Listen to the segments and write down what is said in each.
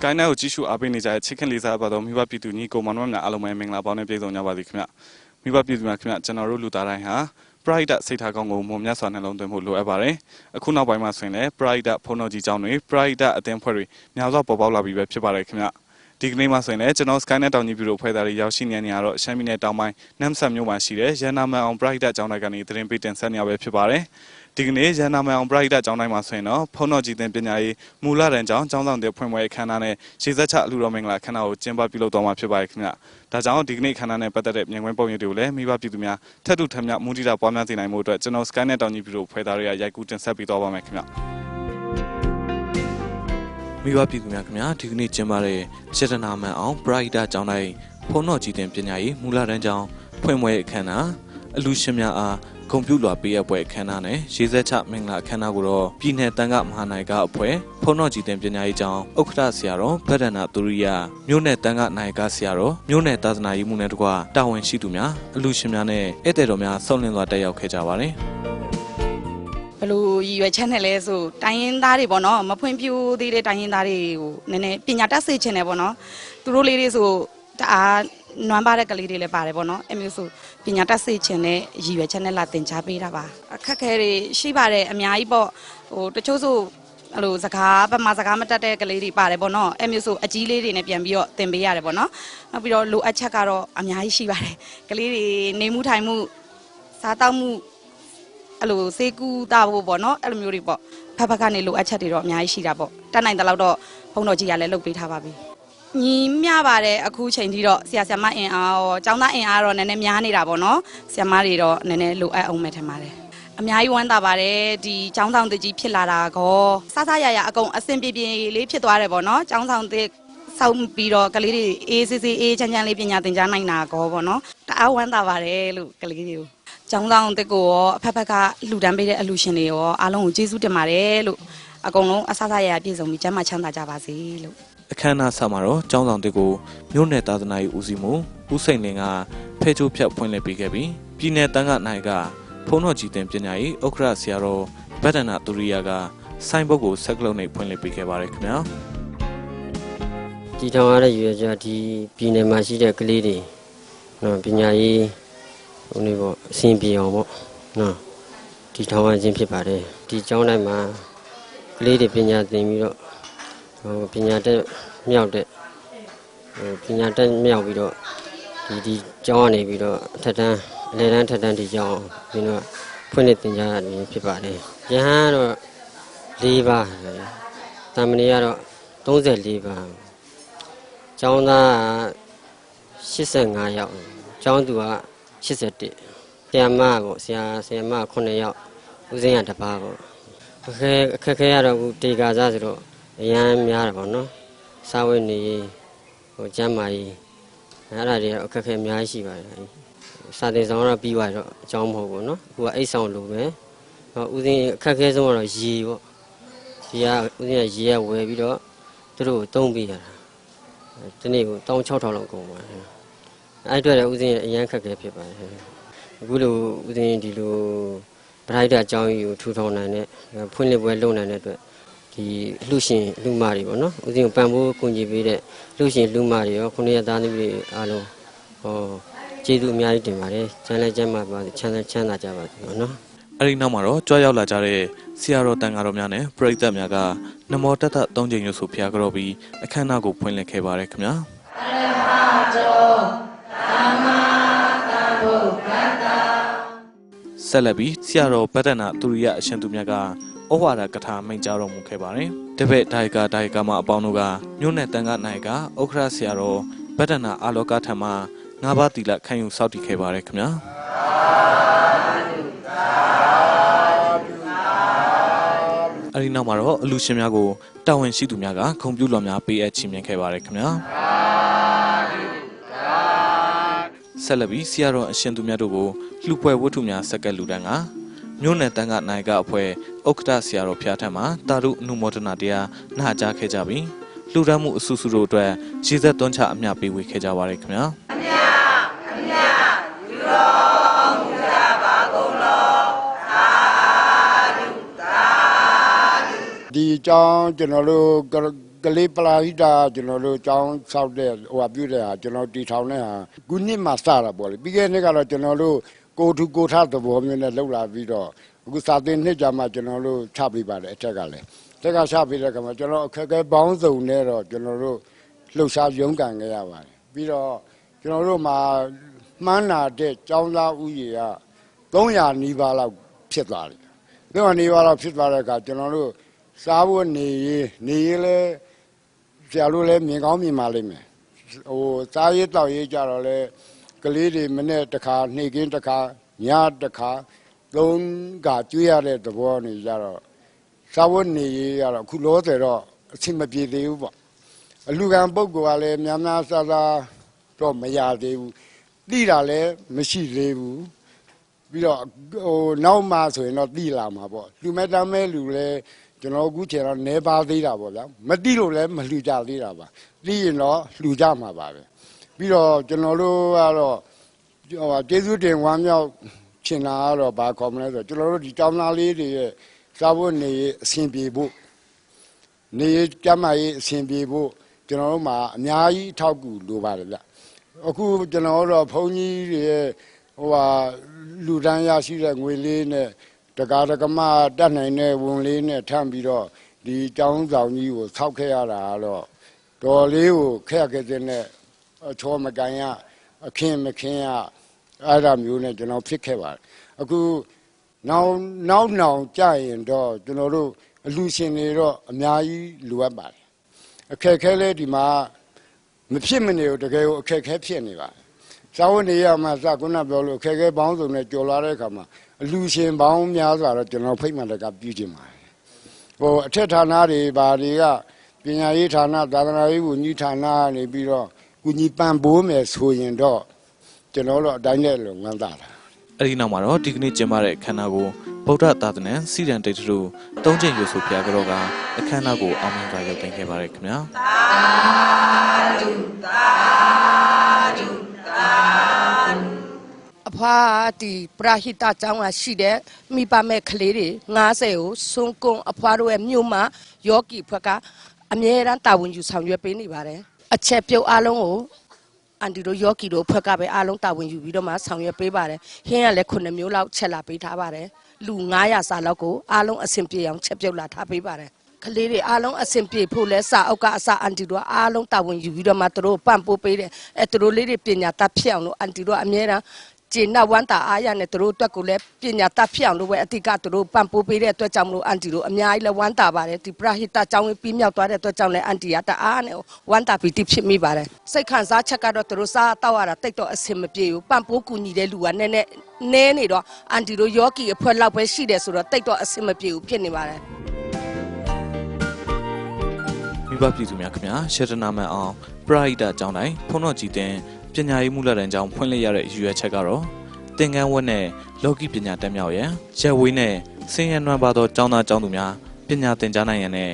Skynet ကိုကြည့်ရှုအားပေးနေကြတဲ့ချစ်ခင်လေးစားပါတော့မိဘပြည်သူညီကိုမောင်နှမများအားလုံးပဲမင်္ဂလာပေါင်းနဲ့ပြည့်စုံကြပါစေခင်ဗျမိဘပြည်သူများခင်ဗျကျွန်တော်တို့လူသားတိုင်းဟာ Pride စိတ်ထားကောင်းကိုမုံမြတ်စွာနှလုံးသွင်းဖို့လိုအပ်ပါတယ်အခုနောက်ပိုင်းမှာဆိုရင်လည်း Pride ဖုန်းတော်ကြီးကျောင်းတွေ Pride အသင်းဖွဲ့တွေများစွာပေါ်ပေါက်လာပြီးပဲဖြစ်ပါတယ်ခင်ဗျ ဒီကနေ့မှဆိုရင်လည်းကျွန်တော် Skynet တောင်ကြီးပြည်တို့ဖွဲ့သားတွေရောက်ရှိနေနေရတော့ရှမ်းပြည်နယ်တောင်ပိုင်းနမ်ဆန်မြို့မှာရှိတဲ့ရန်နာမန်အောင် Pride ကျောင်းတိုင်းကနေသတင်းပေးတင်ဆက်နေရပဲဖြစ်ပါတယ်ဒီကနေ့ရန်နာမန်အောင်ပရိဒတ်ကျောင်းတိုင်းမှာဆိုရင်တော့ဖုန်းတော်ကြည်တင်ပညာရေးမူလတန်းကျောင်းကျောင်းဆောင်တဲ့ဖွင့်ပွဲအခမ်းအနားနဲ့ရှေ့ဆက်ချအလူတော်မင်္ဂလာခမ်းနားကိုကျင်းပပြုလုပ်သွားမှာဖြစ်ပါတယ်ခင်ဗျ။ဒါကြောင့်ဒီကနေ့ခမ်းနားနဲ့ပတ်သက်တဲ့မြန်ခွင့်ပုံရိပ်တွေကိုလည်းမိဘပြည်သူများထပ်တူထပ်မြမူတည်တာပွားများစေနိုင်မှုအတွက်ကျွန်တော် Skynet တောင်ကြီးပြည်တို့ဖွဲ့သားတွေကရိုက်ကူးတင်ဆက်ပေးသွားပါမယ်ခင်ဗျ။ မိဘပြည်သူများခင်ဗျာဒီကနေ့ကျင်းပတဲ့စေတနာမှန်အောင်ပရိဒတ်ကျောင်းတိုင်းဖုန်းတော်ကြည်တင်ပညာရေးမူလတန်းကျောင်းဖွင့်ပွဲအခမ်းအနားအလူရှင်များအားဂုံပြူလွာပေးအပ်ပွဲအခမ်းအနားနဲ့ရေစက်ချမင်္ဂလာအခမ်းအနားကိုတော့ပြည်내တန်ခမဟာနိုင်ကအဖွဲ့ဖုန်းတော်ကြည်တင်ပညာရေးကျောင်းဥက္ကဋ္ဌဆရာတော်ဗဒ္ဒနာသူရိယမြို့နယ်တန်ခနိုင်ကဆရာတော်မြို့နယ်သာသနာရေးမှုနဲ့တကွတာဝန်ရှိသူများအလူရှင်များနဲ့ဧည့်သည်တော်များဆောင်းလင်းစွာတက်ရောက်ခဲ့ကြပါတယ် ဘယ်လိုရည်ရွယ်ချက်နဲ့လဲဆိုတိုင်းရင်းသားတွေပေါ့နော်မဖွင့်ပြူသေးတဲ့တိုင်းရင်းသားတွေကိုနည်းနည်းပညာတတ်စေချင်တယ်ပေါ့နော်သူတို့လေးတွေဆိုတအားနွမ်းပါတဲ့ကလေးတွေလည်းပါတယ်ပေါ့နော်အဲ့မျိုးဆိုပညာတတ်စေချင်တဲ့ရည်ရွယ်ချက်နဲ့လာသင်ကြားပေးတာပါအခက်အခဲတွေရှိပါတယ်အများကြီးပေါ့ဟိုတချို့ဆိုအဲ့လိုစကားပမာစကားမတတ်တဲ့ကလေးတွေပါတယ်ပေါ့နော်အဲ့မျိုးဆိုအကြီးလေးတွေနဲ့ပြန်ပြီးတော့သင်ပေးရတယ်ပေါ့နော်နောက်ပြီးတော့လိုအပ်ချက်ကတော့အများကြီးရှိပါတယ်ကလေးတွေနေမှုထိုင်မှုစားတောက်မှု အဲ့လိုစေကူတာဖို့ပေါ့နော်အဲ့လိုမျိုးတွေပေါ့ဖက်ဖက်ကနေလိုအပ်ချက်တွေတော့အများကြီးရှိတာပေါ့တတ်နိုင်တဲ့လောက်တော့ဘုံတော်ကြီးကလည်းလုပ်ပေးထားပါပြီညီမျှပါတယ်အခုချိန်ထိတော့ဆရာဆရာမအင်အားရောចောင်းသားအင်အားတော့နည်းနည်းများနေတာပေါ့နော်ဆရာမတွေတော့နည်းနည်းလိုအပ်အောင်မယ်ထင်ပါတယ်အများကြီးဝမ်းသာပါတယ်ဒီចောင်းဆောင်တကြီးဖြစ်လာတာကောစစရရအကုန်အဆင်ပြေပြေလေးဖြစ်သွားတယ်ပေါ့နော်ចောင်းဆောင်တဲ့ဆောက်ပြီးတော့ကလေးတွေအေးစစ်စစ်အေးချမ်းချမ်းလေးပညာသင်ကြားနိုင်တာကောပေါ့နော်တအားဝမ်းသာပါတယ်လို့ကလေးတွေကို ကျောင်းဆောင်တက်ကိုရောအဖက်ဖက်ကလှူဒန်းပေးတဲ့အလှူရှင်တွေရောအားလုံးကိုကျေးဇူးတင်ပါတယ်လို့အကုန်လုံးအဆအဆရရပြည့်စုံပြီးကျမ်းမာချမ်းသာကြပါစေလို့အခမ်းအနားဆက်မှာတော့ကျောင်းဆောင်တစ်ကိုမြို့နယ်သာသနာရေးဦးစီးမှုဦးစိန်လင်းကဖဲချိုးဖြတ်ဖွင့်လှစ်ပေးခဲ့ပြီးပြည်내တန်းကနိုင်ကဖုန်းတော်ကြည်တင်ပညာရေးဥက္ကဋ္ဌဆရာတော်ဗဒ္ဒနာသူရိယကစိုင်းဘုတ်ကိုဆက်ကလုံးနဲ့ဖွင့်လှစ်ပေးခဲ့ပါတယ်ခင်ဗျာဒီထောင်ရတဲ့ရွေကြဒီပြည်နယ်မှာရှိတဲ့ကလေးတွေနော်ပညာရေး ဟိုနေပေါ့အဆင်ပြေအောင်ပေါ့နော်ဒီထောင်ရခြင်းဖြစ်ပါတယ်ဒီကျောင်းတိုင်းမှာကလေးတွေပညာသင်ပြီးတော့ဟိုပညာတက်မြောက်တဲ့ဟိုပညာတက်မြောက်ပြီးတော့ဒီဒီကျောင်းကနေပြီးတော့အထက်တန်းအလယ်တန်းထက်တန်းဒီကျောင်းပြီးတော့ဖွင့်လှစ်သင်ကြားရခြင်းဖြစ်ပါတယ်ယဟန်ကတော့၄ပါးတာမဏေကတော့34ပါးကျောင်းသားက85ယောက်ကျောင်းသူက 81ဆရာမပေါ့ဆရာဆရာမ9ယောက်ဦးစင်းရတစ်ပါးပေါ့အခက်အခက်ခဲရတော့ဘူးတေကာစားဆိုတော့အရန်များတယ်ပေါ့နော်စာဝတ်နေရေးဟိုကျမ်းမာရေးအဲ့ဒါတွေအခက်ခဲအများကြီးရှိပါတယ်စာသင်ဆောင်တော့ပြီးသွားတော့အကြောင်းမဟုတ်ဘူးနော်အခုကအိတ်ဆောင်လိုပဲဟောဦးစင်းအခက်ခဲဆုံးကတော့ရေပေါ့ရေကဦးစင်းကရေကဝယ်ပြီးတော့သူတို့ကိုတုံးပေးရတာဒီနေ့ကို16000လောက်ကုန်ပါတယ် အဲ့အတွက်လည်းဦးစင်းရဲ့အရန်ခက်ခဲဖြစ်ပါတယ်အခုလိုဦးစင်းဒီလိုပရိုက်တာအကြောင်းကြီးကိုထူထောင်နိုင်တဲ့ဖွင့်လှစ်ပွဲလုပ်နိုင်တဲ့အတွက်ဒီလှူရှင်လှူမတွေပေါ့နော်ဦးစင်းကိုပံ့ပိုးကူညီပေးတဲ့လှူရှင်လှူမတွေရောခုနှစ်ရက်သားသမီးတွေအားလုံးဟောကျေးဇူးအများကြီးတင်ပါတယ်ကျမ်းလဲကျမ်းပါပါချမ်းသာချမ်းသာကြပါစေပေါ့နော်အဲ့ဒီနောက်မှာတော့ကြွားရောက်လာကြတဲ့ဆရာတော်တန်ဃာတော်များနဲ့ပရိသတ်များကနမောတတသုံးချိန်ရွတ်ဆိုဖျားကြောပြီးအခမ်းအနားကိုဖွင့်လှစ်ခဲ့ပါတယ်ခင်ဗျာ ဆက်လက်ပြီးဆရာတော်ဗဒ္ဒနာသူရိယအရှင်သူမြတ်ကဩဝါဒကထာမိန့်ကြားတော်မူခဲ့ပါတယ်တပည့်ဒါယကာဒါယကာမအပေါင်းတို့ကမြို့နယ်တန်ခါနိုင်ကဥက္ခရဆရာတော်ဗဒ္ဒနာအာလောကထံမှာငါးပါးတီလခံယူစောင့်တည်ခဲ့ပါတယ်ခင်ဗျာအဲဒီနောက်မှာတော့အလူရှင်များကိုတာဝန်ရှိသူများကဂုံပြူလော်များပေးအပ်ချီးမြှင့်ခဲ့ပါတယ်ခင်ဗျာ ဆက်လက်ပြီးဆရာတော်အရှင်သူမြတ်တို့ကိုလှူပွဲဝတ္ထုများဆက်ကပ်လူတန်းကမြို့နယ်တန်းကနိုင်ကအဖွဲ့ဥက္ကဋ္ဌဆရာတော်ဖျားထံမှာတာရုအနုမောဒနာတရားနာကြားခဲ့ကြပြီးလှူဒန်းမှုအဆူဆူတို့အတွက်ရည်သက်သွန်းချအမျှပေးဝေခဲ့ကြပါတယ်ခင်ဗျာဒီအကြောင်းကျွန်တော်တို့ ကကလေးပလာဟိတာကျွန်တော်တို့ចောင်းဆောက်တဲ့ဟိုဟာပြုတဲ့ဟာကျွန်တော်တီထောင်တဲ့ဟာခုနှစ်မှစတာပေါ့လေပြီးခဲ့တဲ့နှစ်ကတော့ကျွန်တော်တို့ကိုထုကိုထသဘောမျိုးနဲ့လှုပ်လာပြီးတော့အခုစာသင်နှစ်ကြာမှကျွန်တော်တို့ချပေးပါတယ်အထက်ကလည်းတက်ကချပေးတဲ့ကမှာကျွန်တော်အခက်အခဲပေါင်းစုံနဲ့တော့ကျွန်တော်တို့လှုပ်ရှားရုန်းကန်ခဲ့ရပါတယ်ပြီးတော့ကျွန်တော်တို့မှာမှန်းနာတဲ့ចောင်းသားဥယေက300နီးပါးလောက်ဖြစ်သွားတယ်300နီးပါးလောက်ဖြစ်သွားတဲ့အခါကျွန်တော်တို့စားဖို့နေရေးနေရေးလဲ ဆရာတို့လည်းမြင်ကောင်းမြင်ပါလိမ့်မယ်ဟိုစားရေးတောက်ရေးကြတော့လဲကလေးတွေမနေ့တစ်ခါနှိတ်ကင်းတစ်ခါညတစ်ခါသုံးကကျွေးရတဲ့သဘောနေကြတော့စားဖို့နေရေးရတော့အခုလောဆယ်တော့အဆင်မပြေသေးဘူးပေါ့အလူကံပုဂ္ဂိုလ်ကလည်းများများဆဆတော့မရသေးဘူးတိတာလည်းမရှိသေးဘူးပြီးတော့ဟိုနောက်မှဆိုရင်တော့တိလာမှာပေါ့လူမဲ့တမ်းမဲ့လူလဲ ကျွန်တော်အခုချိန်တော့နေပါသေးတာပေါ့ဗျာမတိလို့လည်းမလှူကြသေးတာပါတိရင်တော့လှူကြမှာပါပဲပြီးတော့ကျွန်တော်တို့ကတော့ဟိုကျေးဇူးတင်ဝမ်းမြောက်ချင်တာကတော့ဘာခေါ်မလဲဆိုတော့ကျွန်တော်တို့ဒီတောင်းသားလေးတွေရဲ့စားဖို့နေရေးအဆင်ပြေဖို့နေရေးကျန်းမာရေးအဆင်ပြေဖို့ကျွန်တော်တို့မှာအများကြီးအထောက်အကူလိုပါတယ်ဗျအခုကျွန်တော်တို့ဘုန်းကြီးတွေရဲ့ဟိုဟာလူတန်းရရှိတဲ့ငွေလေးနဲ့ တကာတကမတတ်နိုင်တဲ့ဝင်လေးနဲ့ထမ်းပြီးတော့ဒီကျောင်းဆောင်ကြီးကိုဆောက်ခဲ့ရတာကတော့တော်လေးကိုခက်ခဲတဲ့နဲ့အချောမကန်ရအခင်းမခင်းရအဲ့ဒါမျိုးနဲ့ကျွန်တော်ဖြစ်ခဲ့ပါတယ်အခုနောက်နောက်နောက်ကြရင်တော့ကျွန်တော်တို့အလူရှင်တွေတော့အများကြီးလိုအပ်ပါတယ်အခက်ခဲလဲဒီမှာမဖြစ်မနေဘူးတကယ်ကိုအခက်ခဲဖြစ်နေပါတယ်စာဝန်နေရမှာစကုဏပြောလို့ခက်ခဲပေါင်းစုံနဲ့ကြော်လာတဲ့အခါမှာ အလူရှင်ပေါင်းများစွာတော့ကျွန်တော်ဖိတ်မှန်တကပြုခြင်းပါတယ်ဟိုအထက်ဌာနတွေဘာတွေကပညာရေးဌာနသာသနာရေးဝန်ကြီးဌာနကနေပြီးတော့ကုညီပံ့ပိုးမယ်ဆိုရင်တော့ကျွန်တော်တို့အတိုင်းနဲ့လုံငန်းတာတာအဲ့ဒီနောက်မှာတော့ဒီကနေ့ကျင်းပတဲ့အခမ်းအနားကိုဗုဒ္ဓသာသနာစီရန်တိတ်တူသုံးချိန်ရွဆိုဖျားကြောကအခမ်းအနားကိုအောင်မြင်စွာရောက်တင်ခဲ့ပါတယ်ခင်ဗျာ အဖွားဒီပရာဟိတကျောင်းကရှိတဲ့မိဘမဲ့ကလေးတွေ90ကိုစွန်ကွန်အဖွားတို့ရဲ့မြို့မှာယောဂီဖွဲ့ကအမြဲတမ်းတာဝန်ယူဆောင်ရွက်ပေးနေပါတယ်အချက်ပြုတ်အားလုံးကိုအန်တီတို့ယောဂီတို့ဖွဲ့ကပဲအားလုံးတာဝန်ယူပြီးတော့မှဆောင်ရွက်ပေးပါတယ်ဟင်းကလည်း9မျိုးလောက်ချက်လာပေးထားပါတယ်လူ900စာလောက်ကိုအားလုံးအဆင်ပြေအောင်ချက်ပြုတ်လာထားပေးပါတယ်ကလေးတွေအားလုံးအဆင်ပြေဖို့လဲစာအုပ်ကအစအန်တီတို့ကအားလုံးတာဝန်ယူပြီးတော့မှသူတို့ပံ့ပိုးပေးတယ်အဲသူတို့လေးတွေပညာတတ်ဖြစ်အောင်လို့အန်တီတို့ကအမြဲတမ်း ကျေနပ်ဝမ်းသာအားရနဲ့သူတို့အတွက်ကိုလည်းပညာတတ်ဖြစ်အောင်လို့ပဲအတိကသူတို့ပံ့ပိုးပေးတဲ့အတွက်ကြောင့်မလို့အန်တီတို့အများကြီးလည်းဝမ်းသာပါတယ်ဒီပရဟိတကျောင်းဝင်ပြီးမြောက်သွားတဲ့အတွက်ကြောင့်လည်းအန်တီကတအားနဲ့ဝမ်းသာပီတိဖြစ်မိပါတယ်စိတ်ခံစားချက်ကတော့သူတို့စားတောက်ရတာတိတ်တော့အဆင်မပြေဘူးပံ့ပိုးကူညီတဲ့လူကနည်းနည်းနဲနေတော့အန်တီတို့ယောဂီအဖွဲလောက်ပဲရှိတယ်ဆိုတော့တိတ်တော့အဆင်မပြေဘူးဖြစ်နေပါတယ်မိဘပြည်သူများခင်ဗျာရှေတနာမန်အောင်ပရာဟိတကျောင်းတိုင်းဖုံတော်ကြည်တင် ပညာရေးမှုလတန်းကျောင်းဖွင့်လှစ်ရတဲ့ရည်ရွယ်ချက်ကတော့သင်္ကန်းဝတ်နဲ့လောကီပညာတက်မြောက်ရန်ရက်ဝေးနဲ့ဆင်းရဲနွမ်းပါသောကျောင်းသားကျောင်းသူများပညာသင်ကြားနိုင်ရန်နဲ့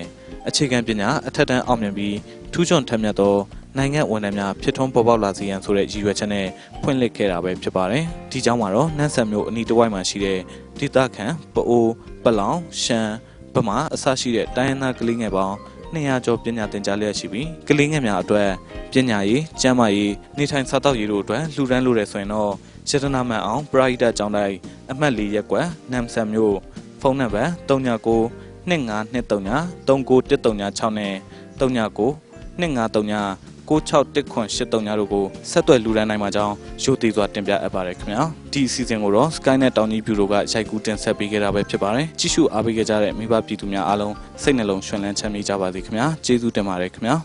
အခြေခံပညာအထက်တန်းအောင်မြင်ပြီးထူးချွန်ထက်မြက်သောနိုင်ငံဝန်ထမ်းများဖြစ်ထွန်းပေါ်ပေါက်လာစေရန်ဆိုတဲ့ရည်ရွယ်ချက်နဲ့ဖွင့်လှစ်ခဲ့တာပဲဖြစ်ပါတယ်။ဒီကျောင်းမှာတော့နန်းဆန်မျိုးအနီးတစ်ဝိုက်မှာရှိတဲ့ဒေသခံပအိုးပလောင်ရှမ်းဗမာအစရှိတဲ့တိုင်းရင်းသားကလေးငယ်ပေါင်း 200ကျော်ပညာသင်ကြားလျက်ရှိပြီးကလေးငယ်များအတွက်ပညာရေး၊ကျန်းမာရေး၊နေထိုင်စားသောက်ရေးတို့အတွက်လှူဒန်းလိုတဲ့ဆိုရင်တော့ရတနာမှန်အောင်ပရာဟိတကျောင်းတိုင်းအမှတ်၄ရပ်ကွက်နမ်ဆန်မျိုးဖုန်းနံပါတ်39 2923 39136နဲ့39 253 961983တို့ကိုဆက်သွယ်လူဒန်းနိုင်မှာကြောင်းရိုသေစွာတင်ပြအပ်ပါတယ်ခင်ဗျာဒီအစီအစဉ်ကိုတော့ Skynet တောင်ကြီး Bureau ကရိုက်ကူးတင်ဆက်ပေးခဲ့တာပဲဖြစ်ပါတယ်ကြည့်ရှုအားပေးကြတဲ့မိဘပြည်သူများအားလုံးစိတ်နှလုံးရွှင်လန်းချမ်းမြေ့ကြပါစေခင်ဗျာကျေးဇူးတင်ပါတယ်ခင်ဗျာ